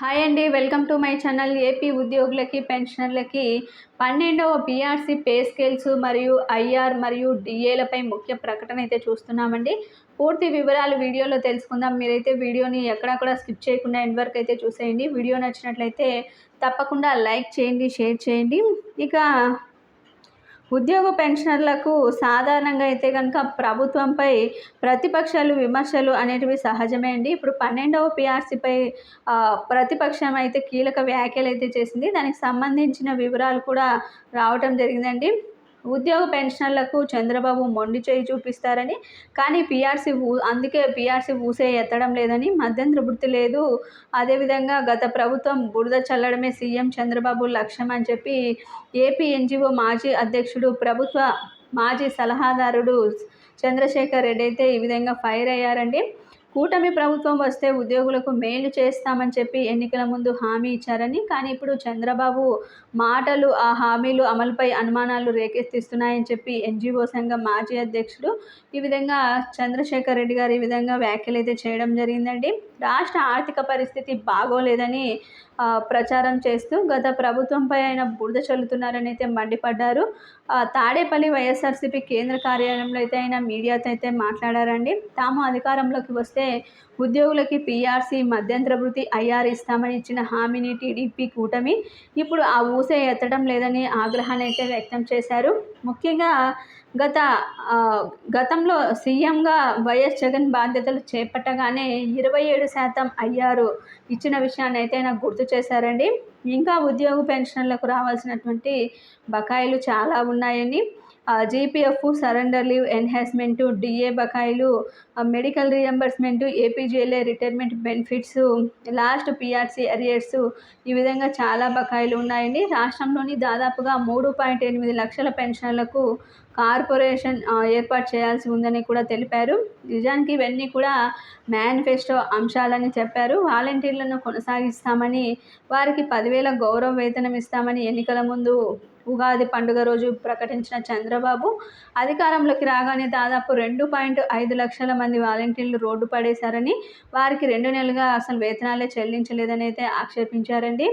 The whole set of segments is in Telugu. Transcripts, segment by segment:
హాయ్ అండి welcome to my channel. AP ఉద్యోగులకి పెన్షనర్లకి పన్నెండవ బీఆర్సీ పే స్కేల్స్ మరియు ఐఆర్ మరియు డిఏలపై ముఖ్య ప్రకటన అయితే చూస్తున్నామండి. పూర్తి వివరాలు వీడియోలో తెలుసుకుందాం. మీరైతే వీడియోని ఎక్కడక్కడ స్కిప్ చేయకుండా ఎండ్ వరకు అయితే చూసేయండి. వీడియో నచ్చినట్లయితే తప్పకుండా లైక్ చేయండి షేర్ చేయండి. ఇక ఉద్యోగ పెన్షనర్లకు సాధారణంగా అయితే కనుక ప్రభుత్వంపై ప్రతిపక్షాలు విమర్శలు అనేటివి సహజమే అండి. ఇప్పుడు పన్నెండవ పిఆర్సీపై ప్రతిపక్షం అయితే కీలక వ్యాఖ్యలు అయితే చేసింది. దానికి సంబంధించిన వివరాలు కూడా రావటం జరిగిందండి. ఉద్యోగ పెన్షన్లకు చంద్రబాబు మొండి చేయి చూపిస్తారని కానీ పీఆర్సీ అందుకే పీఆర్సీ ఊసే ఎత్తడం లేదని మధ్యంతర వృత్తి లేదు. అదేవిధంగా గత ప్రభుత్వం బురద చల్లడమే సీఎం చంద్రబాబు లక్ష్యం అని చెప్పి ఏపీ ఎన్జిఓ మాజీ అధ్యక్షుడు ప్రభుత్వ మాజీ సలహాదారుడు చంద్రశేఖర్ రెడ్డి అయితే ఈ విధంగా ఫైర్ అయ్యారండి. కూటమి ప్రభుత్వం వస్తే ఉద్యోగులకు మేలు చేస్తామని చెప్పి ఎన్నికల ముందు హామీ ఇచ్చారని కానీ ఇప్పుడు చంద్రబాబు మాటలు ఆ హామీలు అమలుపై అనుమానాలు రేకెత్తిస్తున్నాయని చెప్పి ఎన్జిఓ సంఘం మాజీ అధ్యక్షుడు ఈ విధంగా చంద్రశేఖర్ రెడ్డి గారు ఈ విధంగా వ్యాఖ్యలు అయితే చేయడం జరిగిందండి. రాష్ట్ర ఆర్థిక పరిస్థితి బాగోలేదని ప్రచారం చేస్తూ గత ప్రభుత్వంపై ఆయన బురద చల్లుతున్నారని అయితే మండిపడ్డారు. తాడేపల్లి వైఎస్ఆర్సీపీ కేంద్ర కార్యాలయంలో అయితే ఆయన మీడియాతో అయితే మాట్లాడారండి. తాము అధికారంలోకి వస్తే ఉద్యోగులకి పీఆర్సీ మధ్యంతర వృత్తి ఐఆర్ ఇస్తామని ఇచ్చిన హామీని టీడీపీ కూటమి ఇప్పుడు ఆ ఊసే ఎత్తడం లేదని ఆగ్రహాన్ని అయితే వ్యక్తం చేశారు. ముఖ్యంగా గత గతంలో సీఎంగా వైఎస్ జగన్ బాధ్యతలు చేపట్టగానే ఇరవై ఏడు శాతం అయ్యారు ఇచ్చిన విషయాన్ని అయితే నాకు గుర్తు చేశారండి. ఇంకా ఉద్యోగ పెన్షన్లకు రావాల్సినటువంటి బకాయిలు చాలా ఉన్నాయని GPF surrender leave enhancement DA బకాయిలు medical reimbursement APJLA retirement benefits last PRC arrears ఈ విధంగా చాలా బకాయిలు ఉన్నాయండి. రాష్ట్రంలోని దాదాపుగా మూడు పాయింట్ ఎనిమిది లక్షల పెన్షన్లకు కార్పొరేషన్ ఏర్పాటు చేయాల్సి ఉందని కూడా తెలిపారు. నిజానికి ఇవన్నీ కూడా మేనిఫెస్టో అంశాలని చెప్పారు. వాలంటీర్లను కొనసాగిస్తామని వారికి పదివేల గౌరవ వేతనం ఇస్తామని ఎన్నికల ముందు ఉగాది పండుగ రోజు ప్రకటించిన చంద్రబాబు అధికారంలోకి రాగానే దాదాపు రెండు పాయింట్ ఐదు లక్షల మంది వాలంటీర్లు రోడ్డు పడేశారని వారికి రెండు నెలలుగా అసలు వేతనాలే చెల్లించలేదని అయితే ఆక్షేపించారండి.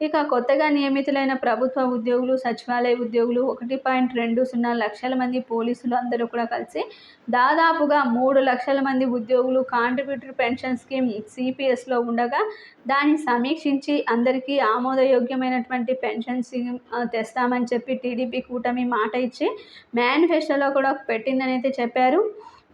ఇక కొత్తగా నియమితులైన ప్రభుత్వ ఉద్యోగులు సచివాలయ ఉద్యోగులు ఒకటి పాయింట్ రెండు సున్నా లక్షల మంది పోలీసులు అందరూ కూడా కలిసి దాదాపుగా మూడు లక్షల మంది ఉద్యోగులు కాంట్రిబ్యూటరీ పెన్షన్ స్కీమ్ సిపిఎస్లో ఉండగా దాన్ని సమీక్షించి అందరికీ ఆమోదయోగ్యమైనటువంటి పెన్షన్ స్కీమ్ తెస్తామని చెప్పి టీడీపీ కూటమి మాట ఇచ్చి మేనిఫెస్టోలో కూడా పెట్టిందని అయితే చెప్పారు.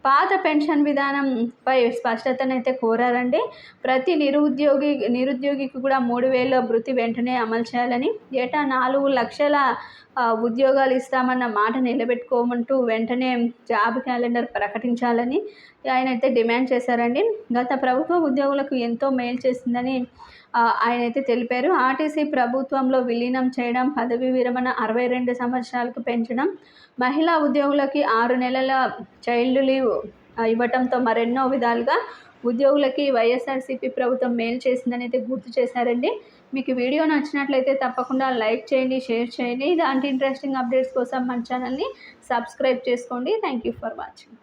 పాత పెన్షన్ విధానంపై స్పష్టతనైతే కోరారండి. ప్రతి నిరుద్యోగి నిరుద్యోగికి కూడా మూడు వేల వృత్తి వెంటనే అమలు చేయాలని ఏటా నాలుగు లక్షల ఉద్యోగాలు ఇస్తామన్న మాట నిలబెట్టుకోమంటూ వెంటనే జాబ్ క్యాలెండర్ ప్రకటించాలని ఆయన అయితే డిమాండ్ చేశారండి. గత ప్రభుత్వ ఉద్యోగులకు ఎంతో మేలు చేసిందని ఆయన అయితే తెలిపారు. ఆర్టీసీ ప్రభుత్వంలో విలీనం చేయడం పదవి విరమణ అరవై రెండు సంవత్సరాలకు పెంచడం మహిళా ఉద్యోగులకి ఆరు నెలల చైల్డ్ లీవ్ ఇవ్వటంతో మరెన్నో విధాలుగా ఉద్యోగులకి వైఎస్ఆర్సీపీ ప్రభుత్వం మేలు చేసిందని అయితే గుర్తు చేశారండి. మీకు వీడియో నచ్చినట్లయితే తప్పకుండా లైక్ చేయండి షేర్ చేయండి. ఇలాంటి ఇంట్రెస్టింగ్ అప్డేట్స్ కోసం మన ఛానల్ని సబ్స్క్రైబ్ చేసుకోండి. Thank you for watching.